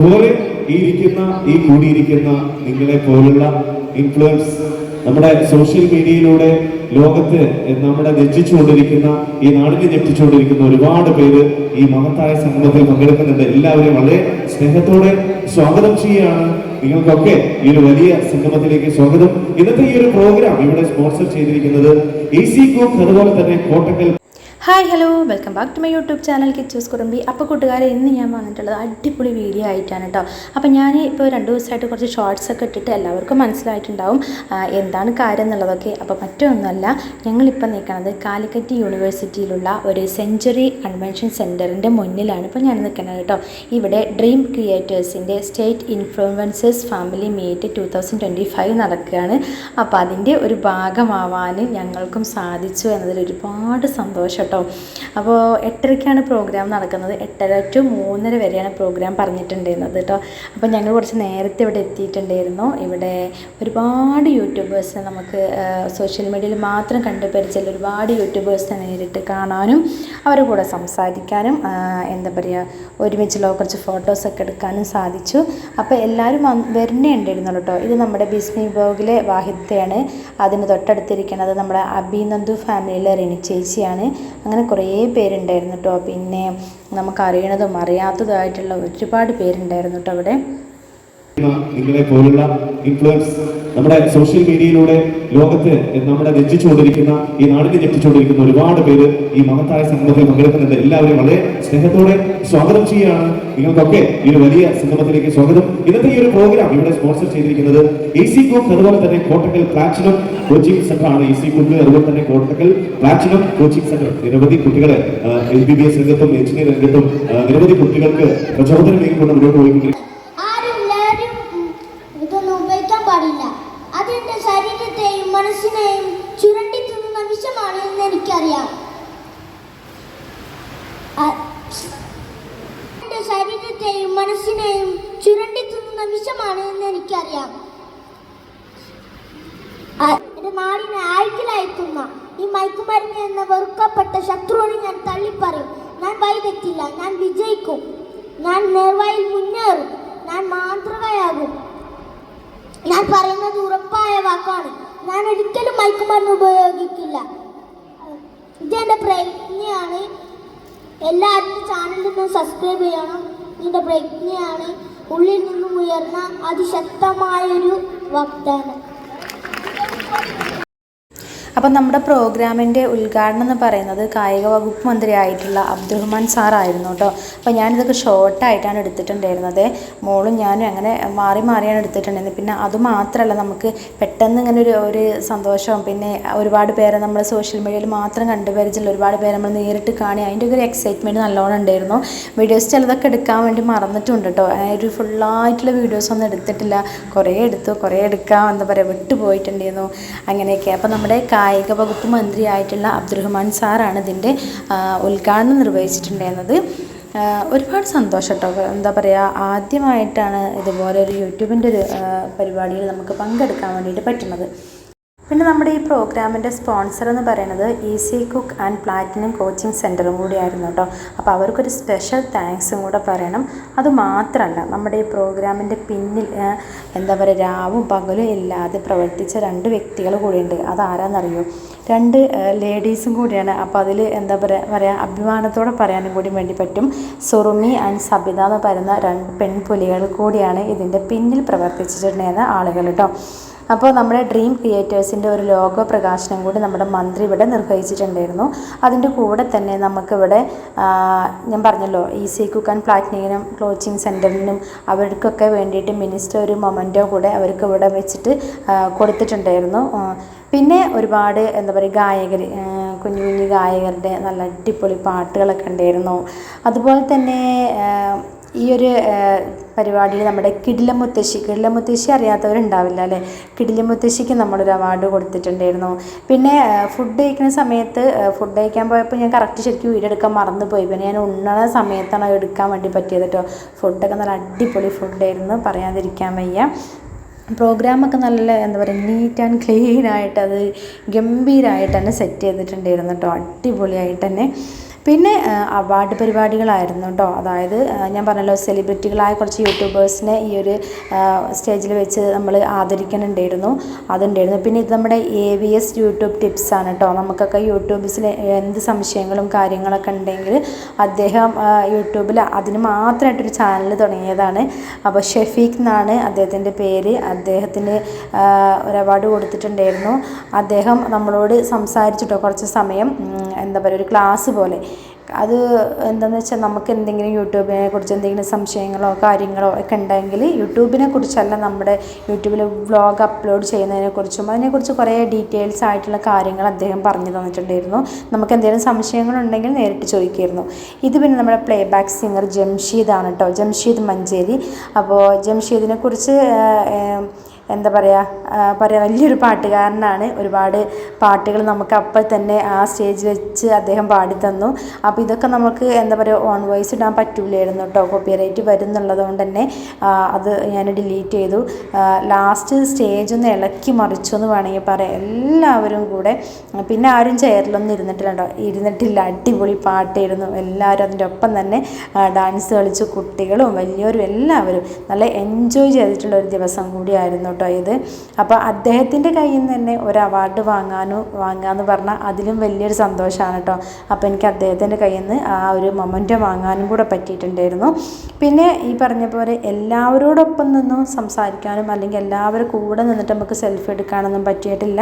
അതുപോലെ ഈ ഇരിക്കുന്ന ഈ കൂടിയിരിക്കുന്ന നിങ്ങളെ പോലുള്ള ഇൻഫ്ലുവൻസ് നമ്മുടെ സോഷ്യൽ മീഡിയയിലൂടെ ലോകത്ത് നമ്മുടെ രചിച്ചുകൊണ്ടിരിക്കുന്ന ഈ നാടിനെ ഞെട്ടിച്ചുകൊണ്ടിരിക്കുന്ന ഒരുപാട് പേര് ഈ മഹത്തായ സംഗമത്തിൽ പങ്കെടുക്കുന്നുണ്ട്. എല്ലാവരെയും വളരെ സ്നേഹത്തോടെ സ്വാഗതം ചെയ്യുകയാണ്. നിങ്ങൾക്കൊക്കെ ഈ ഒരു വലിയ സംഗമത്തിലേക്ക് സ്വാഗതം. ഇന്നത്തെ ഈ ഒരു പ്രോഗ്രാം ഇവിടെ സ്പോൺസർ ചെയ്തിരിക്കുന്നത് എ സി ഗ്രൂപ്പ് അതുപോലെ തന്നെ Kottakkal hi hello welcome back to my YouTube channel Kichus Kurumbi അപ്പോൾ കൂട്ടുകാരെ ഇന്ന് ഞാൻ വന്നിട്ടുള്ളത് അടിപൊളി വീഡിയോ ആയിട്ടാണ് കേട്ടോ അപ്പോൾ ഞാൻ ഇപ്പോൾ രണ്ട് ദിവസമായിട്ട് കുറച്ച് ഷോർട്സ് ഒക്കെ ഇട്ടിട്ട് എല്ലാവർക്കും മനസ്സിലായിട്ടുണ്ടാവും എന്താണ് കാര്യം എന്നുള്ളതൊക്കെ. അപ്പോൾ മറ്റൊന്നുമല്ല ഞങ്ങളിപ്പോൾ നിൽക്കുന്നത് കാലിക്കറ്റ് യൂണിവേഴ്സിറ്റിയിലുള്ള ഒരു സെഞ്ചുറി കൺവെൻഷൻ സെന്ററിന്റെ മുന്നിലാണ് ഇപ്പോൾ ഞാൻ നിൽക്കുന്നത് കേട്ടോ ഇവിടെ dream ക്രിയേറ്റേഴ്സിന്റെ state influencers family meet two thousand twenty five നടക്കുകയാണ്. അപ്പോൾ അതിന്റെ ഒരു ഭാഗമാവാൻ ഞങ്ങൾക്കും സാധിച്ചു എന്നതിൽ ഒരുപാട് സന്തോഷം കേട്ടോ. അപ്പോൾ എട്ടരയ്ക്കാണ് പ്രോഗ്രാം നടക്കുന്നത്. എട്ടര ടു മൂന്നര വരെയാണ് പ്രോഗ്രാം പറഞ്ഞിട്ടുണ്ടായിരുന്നത് കേട്ടോ. അപ്പോൾ ഞങ്ങൾ കുറച്ച് നേരത്തെ ഇവിടെ എത്തിയിട്ടുണ്ടായിരുന്നു. ഇവിടെ ഒരുപാട് യൂട്യൂബേഴ്സിനെ നമുക്ക് സോഷ്യൽ മീഡിയയിൽ മാത്രം കണ്ടു പരിചയമുള്ള ഒരുപാട് യൂട്യൂബേഴ്സിനെ നേരിട്ട് കാണാനും അവരുടെ കൂടെ സംസാരിക്കാനും എന്താ പറയുക ഒരുമിച്ചുള്ള കുറച്ച് ഫോട്ടോസൊക്കെ എടുക്കാനും സാധിച്ചു. അപ്പോൾ എല്ലാവരും വരുന്നേ ഉണ്ടായിരുന്നുള്ളൂ കേട്ടോ. ഇത് നമ്മുടെ ബിസ്മി ബ്ലോഗിലെ വാഹിദയാണ്. അതിന് തൊട്ടടുത്തിരിക്കുന്നത് നമ്മുടെ അഭിനന്ദു ഫാമിലിയിലെ റിനി ചേച്ചിയാണ്. അങ്ങനെ കുറേ പേരുണ്ടായിരുന്നു കേട്ടോ പിന്നെ നമുക്കറിയണതും അറിയാത്തതുമായിട്ടുള്ള ഒരുപാട് പേരുണ്ടായിരുന്നു കേട്ടോ അവിടെ. നിങ്ങളെ പോലുള്ള ഇൻഫ്ലുവൻസ് നമ്മുടെ സോഷ്യൽ മീഡിയയിലൂടെ ലോകത്ത് നമ്മുടെ രചിച്ചുകൊണ്ടിരിക്കുന്ന ഈ നാടിനെ ഞെട്ടിച്ചുകൊണ്ടിരിക്കുന്ന ഒരുപാട് പേര് ഈ മഹത്തായ സംഗമത്തിൽ പങ്കെടുക്കുന്നുണ്ട്. എല്ലാവരെയും വളരെ സ്നേഹത്തോടെ സ്വാഗതം ചെയ്യുകയാണ്. നിങ്ങൾക്കൊക്കെ ഈ ഒരു വലിയ സംഗമത്തിലേക്ക് സ്വാഗതം. ഇന്നത്തെ ഈ ഒരു പ്രോഗ്രാം ഇവിടെ സ്പോൺസർ ചെയ്തിരിക്കുന്നത് എ സി കുക്ക് അതുപോലെ തന്നെ കോട്ടക്കൽ പ്ലാറ്റിനം കോച്ചിങ് ആണ്. എ സി കുക്ക് അതുപോലെ തന്നെ കോട്ടക്കൽ പ്ലാറ്റിനം കോച്ചിങ് സെന്റർ നിരവധി കുട്ടികളെ എൽ ബി ബി എസ് രംഗത്തും എഞ്ചിനീയർ രംഗത്തും നിരവധി കുട്ടികൾക്ക് പ്രചോദനം നേടിക്കൊണ്ട് മുന്നോട്ട് ശരീരത്തെയും മനസ്സിനെയും ചുരണ്ടി തിന്നുന്ന വിഷമാണ് എന്ന് എനിക്കറിയാം ആ- എന്റെ ശരീരത്തെയും മനസ്സിനെയും വിഷമാണ് എന്ന് എനിക്കറിയാം എന്റെ നാടിനെ ആഴ്ചയിലയക്കുന്ന ഈ മയക്കുമരുന്ന് എന്ന വെറുക്കപ്പെട്ട ശത്രുവിനെ ഞാൻ തള്ളിപ്പറയും. ഞാൻ വൈകത്തില്ല ഞാൻ വിജയിക്കും. ഞാൻ നേർവയിൽ മുന്നേറും. ഞാൻ മാതൃകയാകും ഞാൻ പറയുന്നത് ഉറപ്പായ വാക്കാണ്. ഞാൻ ഒരിക്കലും മയക്കുമരുന്ന് ഉപയോഗിക്കില്ല. ഇതെന്റെ പ്രയത്നിയാണ് എല്ലാവരും ചാനലിൽ നിന്ന് സബ്സ്ക്രൈബ് ചെയ്യണം. ഇതിന്റെ പ്രയത്നിയാണ് ഉള്ളിൽ നിന്നും ഉയർന്ന അതിശക്തമായൊരു വാഗ്ദാനം. അപ്പം നമ്മുടെ പ്രോഗ്രാമിന്റെ ഉദ്ഘാടനം എന്ന് പറയുന്നത് കായിക വകുപ്പ് മന്ത്രിയായിട്ടുള്ള അബ്ദുറഹ്മാൻ സാറായിരുന്നു കേട്ടോ. അപ്പോൾ ഞാനിതൊക്കെ ഷോർട്ടായിട്ടാണ് എടുത്തിട്ടുണ്ടായിരുന്നത്. മോളും ഞാനും അങ്ങനെ മാറി മാറിയാണ് എടുത്തിട്ടുണ്ടായിരുന്നത്. പിന്നെ അതുമാത്രമല്ല നമുക്ക് പെട്ടെന്ന് ഇങ്ങനെ ഒരു ഒരു സന്തോഷവും പിന്നെ ഒരുപാട് പേരെ നമ്മൾ സോഷ്യൽ മീഡിയയിൽ മാത്രം കണ്ടുപരിച്ചില്ല ഒരുപാട് പേരെ നമ്മൾ നേരിട്ട് കാണി അതിന്റെ ഒരു എക്സൈറ്റ്മെന്റ് നല്ലോണം ഉണ്ടായിരുന്നു. വീഡിയോസ് ചിലതൊക്കെ എടുക്കാൻ വേണ്ടി മറന്നിട്ടുണ്ട് കേട്ടോ. ഒരു ഫുള്ളായിട്ടുള്ള വീഡിയോസ് ഒന്നും എടുത്തിട്ടില്ല. കുറേ എടുത്തു കുറേ എടുക്കാം എന്താ പറയുക വിട്ടുപോയിട്ടുണ്ടായിരുന്നു. അങ്ങനെയൊക്കെ. അപ്പോൾ നമ്മുടെ വകുപ്പ് മന്ത്രിയായിട്ടുള്ള അബ്ദുറഹ്മാൻ സാറാണ് ഇതിന്റെ ഉദ്ഘാടനം നിർവഹിച്ചിട്ടുണ്ടായിരുന്നത്. ഒരുപാട് സന്തോഷം കേട്ടോ എന്താ പറയുക ആദ്യമായിട്ടാണ് ഇതുപോലെ ഒരു യൂട്യൂബിന്റെ ഒരു പരിപാടിയിൽ നമുക്ക് പങ്കെടുക്കാൻ വേണ്ടിയിട്ട് പറ്റുന്നത്. പിന്നെ നമ്മുടെ ഈ പ്രോഗ്രാമിന്റെ സ്പോൺസർ എന്ന് പറയുന്നത് easy cook and platinum coaching സെന്ററും കൂടിയായിരുന്നു കേട്ടോ. അപ്പോൾ അവർക്കൊരു സ്പെഷ്യൽ താങ്ക്സും കൂടെ പറയണം. അതുമാത്രമല്ല നമ്മുടെ ഈ പ്രോഗ്രാമിന്റെ പിന്നിൽ എന്താ പറയുക രാവും പകലും ഇല്ലാതെ പ്രവർത്തിച്ച രണ്ട് വ്യക്തികൾ കൂടിയുണ്ട്. അതാരാന്നറിയോ? രണ്ട് ലേഡീസും കൂടിയാണ്. അപ്പോൾ അതിൽ എന്താ പറയുക പറയുക അഭിമാനത്തോടെ പറയാനും കൂടി വേണ്ടി പറ്റും. സുറുമി ആൻഡ് സബിത എന്ന് പറയുന്ന രണ്ട് പെൺപുലികൾ കൂടിയാണ് ഇതിന്റെ പിന്നിൽ പ്രവർത്തിച്ചിട്ടുണ്ടായിരുന്ന ആളുകൾ കേട്ടോ. അപ്പോൾ നമ്മുടെ ഡ്രീം ക്രിയേറ്റേഴ്സിന്റെ ഒരു ലോഗോ പ്രകാശനം കൂടി നമ്മുടെ മന്ത്രി ഇവിടെ നിർവഹിച്ചിട്ടുണ്ടായിരുന്നു. അതിന്റെ കൂടെ തന്നെ നമുക്കിവിടെ ഞാൻ പറഞ്ഞല്ലോ easy cook and platinum coaching സെന്ററിനും അവർക്കൊക്കെ വേണ്ടിയിട്ട് മിനിസ്റ്റർ ഒരു മൊമെന്റോ കൂടെ അവർക്ക് ഇവിടെ വെച്ചിട്ട് കൊടുത്തിട്ടുണ്ടായിരുന്നു. പിന്നെ ഒരുപാട് എന്താ പറയുക ഗായകർ കുഞ്ഞു കുഞ്ഞു ഗായകരുടെ നല്ല അടിപൊളി പാട്ടുകളൊക്കെ ഉണ്ടായിരുന്നു. അതുപോലെ തന്നെ ഈ ഒരു പരിപാടിയിൽ നമ്മുടെ കിടില മുത്തശ്ശി കിടില മുത്തശ്ശി അറിയാത്തവരുണ്ടാവില്ല അല്ലേ? കിടിലമുത്തശ്ശിക്ക് നമ്മളൊരു അവാർഡ് കൊടുത്തിട്ടുണ്ടായിരുന്നു. പിന്നെ ഫുഡ് കഴിക്കുന്ന സമയത്ത് ഫുഡ് കഴിക്കാൻ പോയപ്പോൾ ഞാൻ കറക്റ്റ് ശരിക്കും വീഡിയോ എടുക്കാൻ മറന്നുപോയി. പിന്നെ ഞാൻ ഉണ്ണണ സമയത്താണ് എടുക്കാൻ വേണ്ടി പറ്റിയത് കേട്ടോ ഫുഡൊക്കെ നല്ല അടിപൊളി ഫുഡായിരുന്നു പറയാതിരിക്കാൻ വയ്യ. പ്രോഗ്രാമൊക്കെ നല്ല എന്താ പറയുക നീറ്റ് ആൻഡ് ക്ലീൻ ആയിട്ട് അത് ഗംഭീരമായിട്ട് തന്നെ സെറ്റ് ചെയ്തിട്ടുണ്ടായിരുന്നു കേട്ടോ അടിപൊളിയായിട്ട് തന്നെ. പിന്നെ അവാർഡ് പരിപാടികളായിരുന്നു കേട്ടോ അതായത് ഞാൻ പറഞ്ഞല്ലോ സെലിബ്രിറ്റികളായ കുറച്ച് യൂട്യൂബേഴ്സിനെ ഈ ഒരു സ്റ്റേജിൽ വെച്ച് നമ്മൾ ആദരിക്കുന്നുണ്ടായിരുന്നു അതുണ്ടായിരുന്നു. പിന്നെ ഇത് നമ്മുടെ എ വി എസ് യൂട്യൂബ് ടിപ്സാണ് കേട്ടോ നമുക്കൊക്കെ യൂട്യൂബിൽ എന്ത് സംശയങ്ങളും കാര്യങ്ങളൊക്കെ ഉണ്ടെങ്കിൽ അദ്ദേഹം യൂട്യൂബിൽ അതിന് മാത്രമായിട്ടൊരു ചാനൽ തുടങ്ങിയതാണ്. അപ്പോൾ ഷെഫീഖ് എന്നാണ് അദ്ദേഹത്തിന്റെ പേര്. അദ്ദേഹത്തിന് ഒരു അവാർഡ് കൊടുത്തിട്ടുണ്ടായിരുന്നു. അദ്ദേഹം നമ്മളോട് സംസാരിച്ചിട്ടോ കുറച്ച് സമയം എന്താ പറയുക ഒരു ക്ലാസ് പോലെ. അത് എന്താണെന്ന് വെച്ചാൽ നമുക്ക് എന്തെങ്കിലും യൂട്യൂബിനെ കുറിച്ച് എന്തെങ്കിലും സംശയങ്ങളോ കാര്യങ്ങളോ ഒക്കെ ഉണ്ടെങ്കിൽ യൂട്യൂബിനെ കുറിച്ചല്ല നമ്മുടെ യൂട്യൂബിൽ വ്ളോഗ് അപ്ലോഡ് ചെയ്യുന്നതിനെക്കുറിച്ചും അതിനെക്കുറിച്ച് കുറേ ഡീറ്റെയിൽസ് ആയിട്ടുള്ള കാര്യങ്ങൾ അദ്ദേഹം പറഞ്ഞു തന്നിട്ടുണ്ടായിരുന്നു. നമുക്ക് എന്തെങ്കിലും സംശയങ്ങളുണ്ടെങ്കിൽ നേരിട്ട് ചോദിക്കുമായിരുന്നു ഇത് പിന്നെ നമ്മുടെ പ്ലേ ബാക്ക് സിംഗർ ജംഷീദാണ് കേട്ടോ ജംഷീദ് മഞ്ചേരി. അപ്പോൾ ജംഷീദിനെ കുറിച്ച് എന്താ പറയുക പറയാ വലിയൊരു പാട്ടുകാരനാണ്. ഒരുപാട് പാട്ടുകൾ നമുക്ക് അപ്പോൾ തന്നെ ആ സ്റ്റേജിൽ വെച്ച് അദ്ദേഹം പാടിത്തന്നു. അപ്പോൾ ഇതൊക്കെ നമുക്ക് എന്താ പറയുക ഓൺ വോയിസ് ഇടാൻ പറ്റൂലായിരുന്നു കേട്ടോ. കോപ്പിറൈറ്റ് വരുന്നുള്ളത് കൊണ്ട് തന്നെ അത് ഞാൻ ഡിലീറ്റ് ചെയ്തു. ലാസ്റ്റ് സ്റ്റേജ് ഒന്ന് ഇളക്കി മറിച്ചു എന്ന് വേണമെങ്കിൽ പറയാം. എല്ലാവരും കൂടെ പിന്നെ ആരും ചെയറിലൊന്നും ഇരുന്നിട്ടില്ല ഇരുന്നിട്ടില്ല അടിപൊളി പാട്ടായിരുന്നു. എല്ലാവരും അതിന്റെ ഒപ്പം തന്നെ ഡാൻസ് കളിച്ചു. കുട്ടികളും വലിയവരും എല്ലാവരും നല്ല എൻജോയ് ചെയ്തിട്ടുള്ള ഒരു ദിവസം കൂടിയായിരുന്നു കേട്ടോ ഇത്. അപ്പോൾ അദ്ദേഹത്തിന്റെ കയ്യിൽ നിന്ന് തന്നെ ഒരു അവാർഡ് വാങ്ങാനും വാങ്ങാന്ന് പറഞ്ഞാൽ അതിലും വലിയൊരു സന്തോഷമാണ് കേട്ടോ. അപ്പോൾ എനിക്ക് അദ്ദേഹത്തിന്റെ കയ്യിൽ നിന്ന് ആ ഒരു മൊമെന്റ് വാങ്ങാനും കൂടെ പറ്റിയിട്ടുണ്ടായിരുന്നു. പിന്നെ ഈ പറഞ്ഞ പോലെ എല്ലാവരോടൊപ്പം നിന്നും സംസാരിക്കാനും അല്ലെങ്കിൽ എല്ലാവരും കൂടെ നിന്നിട്ട് നമുക്ക് സെൽഫി എടുക്കാനൊന്നും പറ്റിയിട്ടില്ല.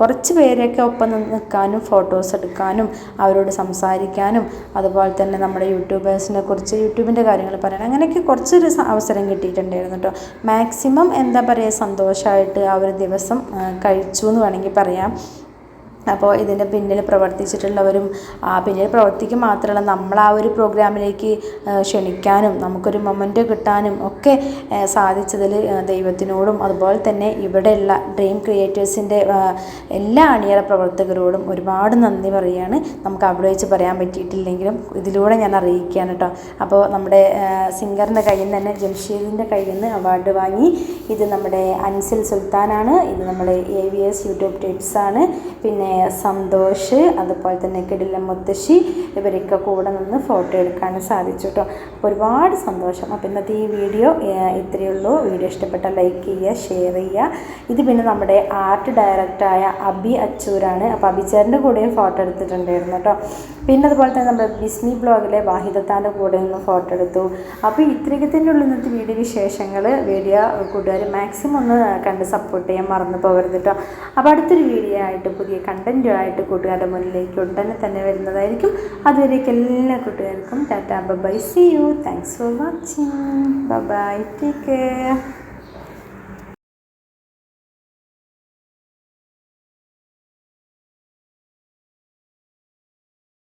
കുറച്ച് പേരെയൊക്കെ ഒപ്പം നിന്ന് നിൽക്കാനും ഫോട്ടോസ് എടുക്കാനും അവരോട് സംസാരിക്കാനും അതുപോലെ തന്നെ നമ്മുടെ യൂട്യൂബേഴ്സിനെ കുറിച്ച് യൂട്യൂബിന്റെ കാര്യങ്ങൾ പറയാൻ അങ്ങനെയൊക്കെ കുറച്ചൊരു അവസരം കിട്ടിയിട്ടുണ്ടായിരുന്നു കേട്ടോ. മാക്സിമം എന്താ പറയുക സന്തോഷമായിട്ട് ആ ഒരു ദിവസം കഴിച്ചു എന്ന് വേണമെങ്കിൽ പറയാം. അപ്പോൾ ഇതിന്റെ പിന്നിൽ പ്രവർത്തിച്ചിട്ടുള്ളവരും പിന്നിൽ പ്രവർത്തിക്കുക മാത്രമല്ല നമ്മൾ ആ ഒരു പ്രോഗ്രാമിലേക്ക് ക്ഷണിക്കാനും നമുക്കൊരു മൊമെന്റ് കിട്ടാനും ഒക്കെ സാധിച്ചതിൽ ദൈവത്തിനോടും അതുപോലെ തന്നെ ഇവിടെയുള്ള ഡ്രീം ക്രിയേറ്റേഴ്സിന്റെ എല്ലാ അണിയറ പ്രവർത്തകരോടും ഒരുപാട് നന്ദി പറയുകയാണ്. നമുക്ക് അവിടെ വെച്ച് പറയാൻ പറ്റിയിട്ടില്ലെങ്കിലും ഇതിലൂടെ ഞാൻ അറിയിക്കുകയാണ് കേട്ടോ. അപ്പോൾ നമ്മുടെ സിംഗറിന്റെ കയ്യിൽ നിന്ന് തന്നെ ജംഷീദിന്റെ കയ്യിൽ നിന്ന് അവാർഡ് വാങ്ങി. ഇത് നമ്മുടെ അൻസിൽ സുൽത്താനാണ്. ഇത് നമ്മുടെ എ വി എസ് യൂട്യൂബ് ടിപ്സാണ് പിന്നെ സന്തോഷ് അതുപോലെ തന്നെ കിടില മുത്തശ്ശി ഇവരൊക്കെ കൂടെ നിന്ന് ഫോട്ടോ എടുക്കാൻ സാധിച്ചു കേട്ടോ. അപ്പോൾ ഒരുപാട് സന്തോഷം. അപ്പോൾ ഇന്നത്തെ ഈ വീഡിയോ ഇത്രയേ ഉള്ളൂ. വീഡിയോ ഇഷ്ടപ്പെട്ട ലൈക്ക് ചെയ്യുക ഷെയർ ചെയ്യുക. ഇത് പിന്നെ നമ്മുടെ ആർട്ട് ഡയറക്ടറായ അബി അച്ചൂരാണ്. അപ്പോൾ അബിച്ചേറിന്റെ കൂടെയും ഫോട്ടോ എടുത്തിട്ടുണ്ടായിരുന്നു കേട്ടോ. പിന്നെ അതുപോലെ തന്നെ നമ്മുടെ ബിസ്മി ബ്ലോഗിലെ വാഹിദത്താന്റെ കൂടെ നിന്ന് ഫോട്ടോ എടുത്തു. അപ്പോൾ ഇത്രയൊക്കെ ഉള്ളൂ ഇന്നത്തെ വീഡിയോ വിശേഷങ്ങൾ. വീഡിയോ കൂട്ടുകാർ മാക്സിമം ഒന്ന് കണ്ട് സപ്പോർട്ട് ചെയ്യാൻ മറന്നു പോകരുത് കേട്ടോ. അപ്പോൾ അടുത്തൊരു വീഡിയോ ആയിട്ട് പുതിയ കണ്ടന്റുമായിട്ട് കൂട്ടുകാരുടെ മുന്നിലേക്ക് ഉടനെ തന്നെ വരുന്നതായിരിക്കും. അതുവരേക്ക് എല്ലാ കൂട്ടുകാർക്കും tata bye see you. Thanks for watching bye take care